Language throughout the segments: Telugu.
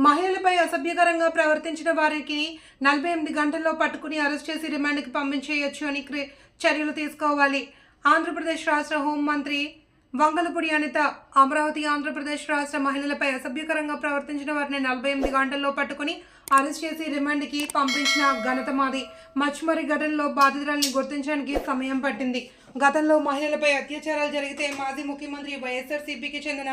మహిళలపై అసభ్యకరంగా ప్రవర్తించిన వారికి నలభై ఎనిమిది గంటల్లో పట్టుకుని అరెస్ట్ చేసి రిమాండ్కి పంపించేయొచ్చు అని క్రి- చర్యలు తీసుకోవాలి. ఆంధ్రప్రదేశ్ రాష్ట్ర హోంమంత్రి వంగలపూడి అనిత అమరావతి ఆంధ్రప్రదేశ్ రాష్ట్ర మహిళలపై అసభ్యకరంగా ప్రవర్తించిన వారిని నలభై ఎనిమిది గంటల్లో పట్టుకుని అరెస్ట్ చేసి రిమాండ్కి పంపించిన ఘనత మాది. మచ్మరి ఘటనలో బాధితురాల్ని గుర్తించడానికి సమయం పట్టింది. గతంలో మహిళలపై అత్యాచారాలు జరిగితే మాజీ ముఖ్యమంత్రి వైఎస్ఆర్సీపీకి చెందిన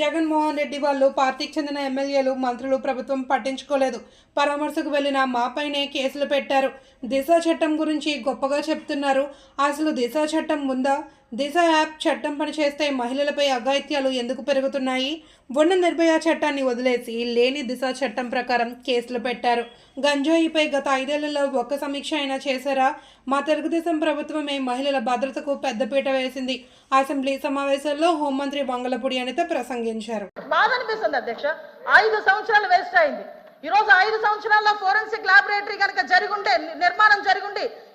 జగన్మోహన్ రెడ్డి వాళ్ళు పార్టీకి చెందిన ఎమ్మెల్యేలు మంత్రులు ప్రభుత్వం పట్టించుకోలేదు. పరామర్శకు వెళ్ళిన మాపైనే కేసులు పెట్టారు. దిశ చట్టం గురించి గొప్పగా చెప్తున్నారు. అసలు దిశ చట్టం ఉందా? దిశ యాప్ చట్టం పనిచేస్తే మహిళలపై అఘాయిత్యాలు ఎందుకు పెరుగుతున్నాయి? ఉన్న నిర్భయ చట్టాన్ని వదిలేసి లేని దిశ చట్టం ప్రకారం కేసులు పెట్టారు. గంజాయిపై గత ఐదేళ్ళలో ఒక్క సమీక్ష అయినా చేశారా? మా తెలుగుదేశం ప్రభుత్వమే మహిళల భద్రతకు పెద్దపీట వేసింది. అసెంబ్లీ సమావేశంలో హోంమంత్రి వంగలపూడి అనిత ప్రసంగించారు. బాధ అనిపిస్తుంది అధ్యక్ష. ఐదు సంవత్సరాలు వేస్ట్ అయింది. ఈ రోజు ఐదు సంవత్సరాల్లో ఫోరెన్సిక్ ల్యాబొరేటరీ కనుక జరిగుంటే నిర్మాణం జరిగుండి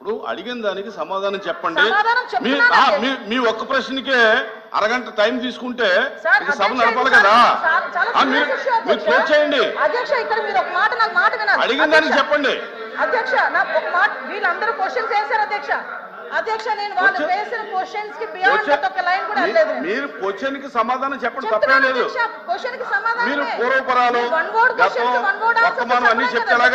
ఇప్పుడు అడిగిన దానికి సమాధానం చెప్పండి. మీ ఒక్క ప్రశ్నకే అరగంట టైం తీసుకుంటే సభ నడపాలి కదా. మీరు. క్లోజ్ చేయండి. అడిగిన దానికి చెప్పండి. అధ్యక్ష నాకు ఒక మాట వీళ్ళందరూ క్వశ్చన్స్ వేశారు అధ్యక్ష. అధ్యక్ష నేను వాళ్ళు Question- వేసిన క్వశ్చన్స్కి బియాండ్ Question- ఒక లైన్ కూడా నేను. మీరు క్వశ్చన్కి సమాధానం చెప్పండి తప్పే లేదు. కి. మీరు పూర్వపరాలు, అన్నీ చెప్పలేం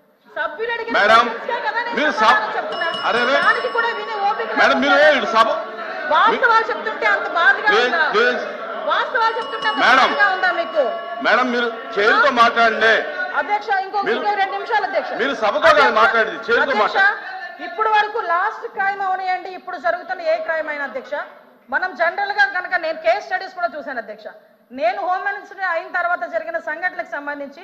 మేడం, మీరు. అరే మేడం మీరు సభ వాస్తవాలు చెప్తుంటే అంత బాధగా ఉందా. వాస్తవాలు చెప్తుంటే మేడం. ఉందా మీకు మేడం మీరు మాట్లాడండి అధ్యక్ష ఇంకో రెండు నిమిషాలు అధ్యక్ష మీరు సభతో మాట్లాడేది, అధ్యక్ష, మాట్లాడండి. ఇప్పుడు వరకు లాస్ట్ క్రైమ్ అవనియండి ఇప్పుడు జరుగుతున్న ఏ క్రైమ్ అయినా అధ్యక్ష మనం జనరల్గా కనుక నేను కేస్ స్టడీస్ కూడా చూశాను అధ్యక్ష నేను హోమ్ మినిస్టర్ అయిన తర్వాత జరిగిన సంఘటనలకు సంబంధించి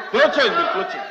క్లోజ్ చేయండి క్లోజ్ చేయండి మీరు క్లోజ్ చేయండి